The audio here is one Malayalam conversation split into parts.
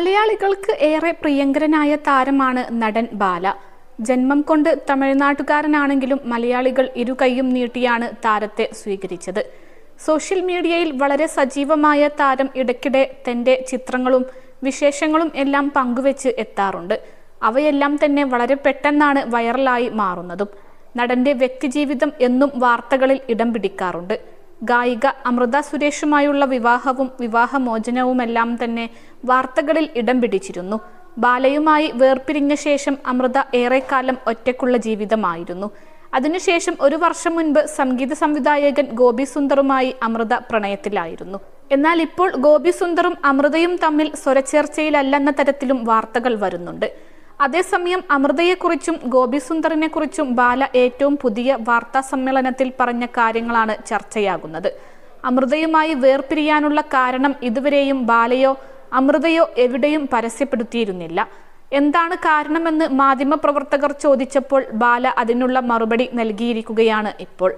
മലയാളികൾക്ക് ഏറെ പ്രിയങ്കരനായ താരമാണ് നടൻ ബാല. ജന്മം കൊണ്ട് തമിഴ്നാട്ടുകാരനാണെങ്കിലും മലയാളികൾ ഇരു കൈയും നീട്ടിയാണ് താരത്തെ സ്വീകരിച്ചത്. സോഷ്യൽ മീഡിയയിൽ വളരെ സജീവമായ താരം ഇടയ്ക്കിടെ തന്റെ ചിത്രങ്ങളും വിശേഷങ്ങളും എല്ലാം പങ്കുവെച്ച് എത്താറുണ്ട്. അവയെല്ലാം തന്നെ വളരെ പെട്ടെന്നാണ് വൈറലായി മാറുന്നതും. നടന്റെ വ്യക്തിജീവിതം എന്നും വാർത്തകളിൽ ഇടം പിടിക്കാറുണ്ട്. ഗായിക അമൃത സുരേഷുമായുള്ള വിവാഹവും വിവാഹമോചനവുമെല്ലാം തന്നെ വാർത്തകളിൽ ഇടം പിടിച്ചിരുന്നു. ബാലയുമായി വേർപിരിഞ്ഞ ശേഷം അമൃത ഏറെക്കാലം ഒറ്റയ്ക്കുള്ള ജീവിതമായിരുന്നു. അതിനുശേഷം ഒരു വർഷം മുൻപ് സംഗീത സംവിധായകൻ ഗോപി സുന്ദറുമായി അമൃത പ്രണയത്തിലായിരുന്നു. എന്നാൽ ഇപ്പോൾ ഗോപി സുന്ദറും അമൃതയും തമ്മിൽ സ്വരച്ചേർച്ചയിലല്ലെന്ന തരത്തിലും വാർത്തകൾ വരുന്നുണ്ട്. അതേസമയം അമൃതയെക്കുറിച്ചും ഗോപിസുന്ദറിനെക്കുറിച്ചും ബാല ഏറ്റവും പുതിയ വാർത്താ സമ്മേളനത്തിൽ പറഞ്ഞ കാര്യങ്ങളാണ് ചർച്ചയാകുന്നത്. അമൃതയുമായി വേർപിരിയാനുള്ള കാരണം ഇതുവരെയും ബാലയോ അമൃതയോ എവിടെയും പരസ്യപ്പെടുത്തിയിരുന്നില്ല. എന്താണ് കാരണമെന്ന് മാധ്യമപ്രവർത്തകർ ചോദിച്ചപ്പോൾ ബാല അതിനുള്ള മറുപടി നൽകിയിരിക്കുകയാണ് ഇപ്പോൾ.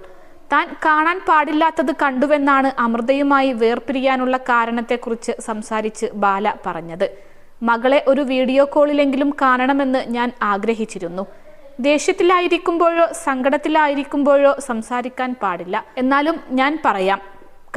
താൻ കാണാൻ പാടില്ലാത്തത് കണ്ടുവെന്നാണ് അമൃതയുമായി വേർപിരിയാനുള്ള കാരണത്തെക്കുറിച്ച് സംസാരിച്ച് ബാല പറഞ്ഞത്. മകളെ ഒരു വീഡിയോ കോളിലെങ്കിലും കാണണമെന്ന് ഞാൻ ആഗ്രഹിച്ചിരുന്നു. ദേഷ്യത്തിലായിരിക്കുമ്പോഴോ സങ്കടത്തിലായിരിക്കുമ്പോഴോ സംസാരിക്കാൻ പാടില്ല. എന്നാലും ഞാൻ പറയാം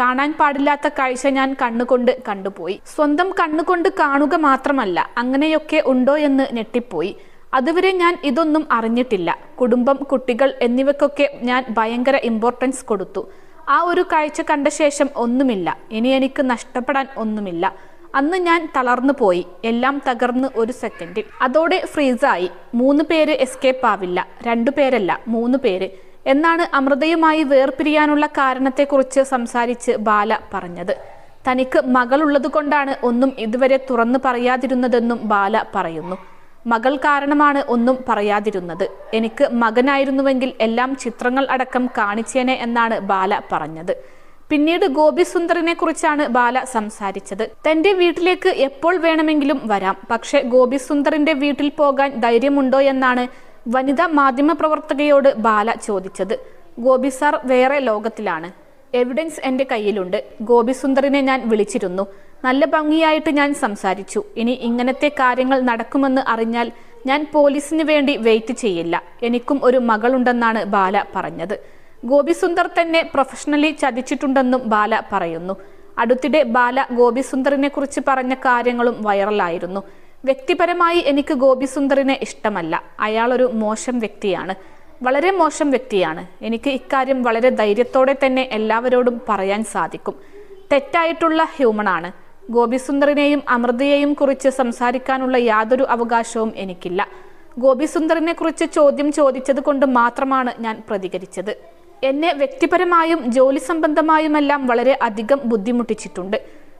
കാണാൻ പാടില്ലാത്ത കാഴ്ച ഞാൻ കണ്ണുകൊണ്ട് കണ്ടുപോയി. സ്വന്തം കണ്ണുകൊണ്ട് കാണുക മാത്രമല്ല അങ്ങനെയൊക്കെ ഉണ്ടോ എന്ന് ഞെട്ടിപ്പോയി. അതുവരെ ഞാൻ ഇതൊന്നും അറിഞ്ഞിട്ടില്ല. കുടുംബം കുട്ടികൾ എന്നിവയ്ക്കൊക്കെ ഞാൻ ഭയങ്കര ഇമ്പോർട്ടൻസ് കൊടുത്തു. ആ ഒരു കാഴ്ച കണ്ട ശേഷം ഒന്നുമില്ല. ഇനി എനിക്ക് നഷ്ടപ്പെടാൻ ഒന്നുമില്ല. അന്ന് ഞാൻ തളർന്നു പോയി. എല്ലാം തകർന്ന് ഒരു സെക്കൻഡിൽ അതോടെ ഫ്രീസായി. മൂന്ന് പേര് എസ്കേപ്പ് ആവില്ല. രണ്ടു പേരല്ല മൂന്ന് പേര്. എന്നാണ് അമൃതയുമായി വേർപിരിയാനുള്ള കാരണത്തെക്കുറിച്ച് സംസാരിച്ച് ബാല പറഞ്ഞത്. തനിക്ക് മകളുള്ളതുകൊണ്ടാണ് ഒന്നും ഇതുവരെ തുറന്നു പറയാതിരുന്നതെന്നും ബാല പറയുന്നു. മകൾ കാരണമാണ് ഒന്നും പറയാതിരുന്നത്. എനിക്ക് മകനായിരുന്നുവെങ്കിൽ എല്ലാം ചിത്രങ്ങൾ അടക്കം കാണിച്ചേനെ എന്നാണ് ബാല പറഞ്ഞത്. പിന്നീട് ഗോപി സുന്ദറിനെ കുറിച്ചാണ് ബാല സംസാരിച്ചത്. തന്റെ വീട്ടിലേക്ക് എപ്പോൾ വേണമെങ്കിലും വരാം. പക്ഷെ ഗോപി സുന്ദറിന്റെ വീട്ടിൽ പോകാൻ ധൈര്യമുണ്ടോ എന്നാണ് വനിതാ മാധ്യമപ്രവർത്തകയോട് ബാല ചോദിച്ചത്. ഗോപി സാർ വേറെ ലോകത്തിലാണ്. എവിഡൻസ് എന്റെ കയ്യിലുണ്ട്. ഗോപി സുന്ദറിനെ ഞാൻ വിളിച്ചിരുന്നു. നല്ല ഭംഗിയായിട്ട് ഞാൻ സംസാരിച്ചു. ഇനി ഇങ്ങനത്തെ കാര്യങ്ങൾ നടക്കുമെന്ന് അറിഞ്ഞാൽ ഞാൻ പോലീസിന് വേണ്ടി വെയിറ്റ് ചെയ്യില്ല. എനിക്കും ഒരു മകളുണ്ടെന്നാണ് ബാല പറഞ്ഞത്. ഗോപി സുന്ദർ തന്നെ പ്രൊഫഷണലി ചതിച്ചിട്ടുണ്ടെന്നും ബാല പറയുന്നു. അടുത്തിടെ ബാല ഗോപിസുന്ദറിനെ കുറിച്ച് പറഞ്ഞ കാര്യങ്ങളും വൈറലായിരുന്നു. വ്യക്തിപരമായി എനിക്ക് ഗോപിസുന്ദറിനെ ഇഷ്ടമല്ല. അയാളൊരു മോശം വ്യക്തിയാണ്. വളരെ മോശം വ്യക്തിയാണ്. എനിക്ക് ഇക്കാര്യം വളരെ ധൈര്യത്തോടെ തന്നെ എല്ലാവരോടും പറയാൻ സാധിക്കും. തെറ്റായിട്ടുള്ള ഹ്യൂമണാണ് ഗോപിസുന്ദറിനെയും അമൃതയെയും കുറിച്ച് സംസാരിക്കാനുള്ള യാതൊരു അവകാശവും എനിക്കില്ല. ഗോപിസുന്ദറിനെ കുറിച്ച് ചോദ്യം ചോദിച്ചത് കൊണ്ട് മാത്രമാണ് ഞാൻ പ്രതികരിച്ചത്. എന്നെ വ്യക്തിപരമായും ജോലി സംബന്ധമായുമെല്ലാം വളരെ അധികം ബുദ്ധിമുട്ടിച്ചിട്ടുണ്ട്.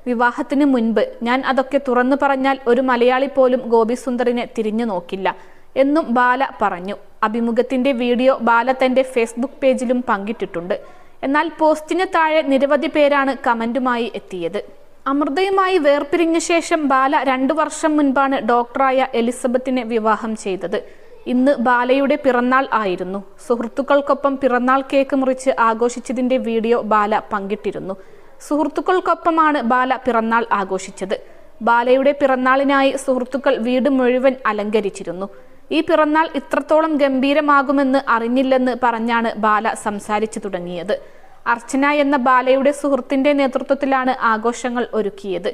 വിവാഹത്തിന് മുൻപ് ഞാൻ അതൊക്കെ തുറന്നു പറഞ്ഞാൽ ഒരു മലയാളി പോലും ഗോപി സുന്ദറിനെ തിരിഞ്ഞു നോക്കില്ല എന്നും ബാല പറഞ്ഞു. അഭിമുഖത്തിന്റെ വീഡിയോ ബാല തന്റെ ഫേസ്ബുക്ക് പേജിലും പങ്കിട്ടിട്ടുണ്ട്. എന്നാൽ പോസ്റ്റിന് താഴെ നിരവധി പേരാണ് കമന്റുമായി എത്തിയത്. അമൃതയുമായി വേർപിരിഞ്ഞ ശേഷം ബാല രണ്ടു വർഷം മുൻപാണ് ഡോക്ടറായ എലിസബത്തിനെ വിവാഹം ചെയ്തത്. ഇന്ന് ബാലയുടെ പിറന്നാൾ ആയിരുന്നു. സുഹൃത്തുക്കൾക്കൊപ്പം പിറന്നാൾ കേക്ക് മുറിച്ച് ആഘോഷിച്ചതിന്റെ വീഡിയോ ബാല പങ്കിട്ടിരുന്നു. സുഹൃത്തുക്കൾക്കൊപ്പമാണ് ബാല പിറന്നാൾ ആഘോഷിച്ചത്. ബാലയുടെ പിറന്നാളിനായി സുഹൃത്തുക്കൾ വീട് മുഴുവൻ അലങ്കരിച്ചിരുന്നു. ഈ പിറന്നാൾ ഇത്രത്തോളം ഗംഭീരമാകുമെന്ന് അറിഞ്ഞില്ലെന്ന് പറഞ്ഞാണ് ബാല സംസാരിച്ചു തുടങ്ങിയത്. അർച്ചന എന്ന ബാലയുടെ സുഹൃത്തിന്റെ നേതൃത്വത്തിലാണ് ആഘോഷങ്ങൾ ഒരുക്കിയത്.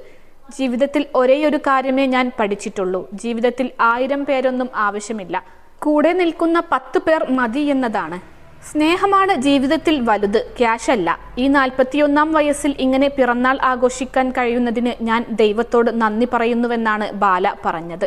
ജീവിതത്തിൽ ഒരേയൊരു കാര്യമേ ഞാൻ പഠിച്ചിട്ടുള്ളൂ. ജീവിതത്തിൽ ആയിരം പേരൊന്നും ആവശ്യമില്ല. കൂടെ നിൽക്കുന്ന പത്ത് പേർ മതി എന്നതാണ്. സ്നേഹമാണ് ജീവിതത്തിൽ വലുത് ക്യാഷല്ല ഈ നാൽപ്പത്തിയൊന്നാം വയസ്സിൽ ഇങ്ങനെ പിറന്നാൾ ആഘോഷിക്കാൻ കഴിയുന്നതിന് ഞാൻ ദൈവത്തോട് നന്ദി പറയുന്നുവെന്നാണ് ബാല പറഞ്ഞത്.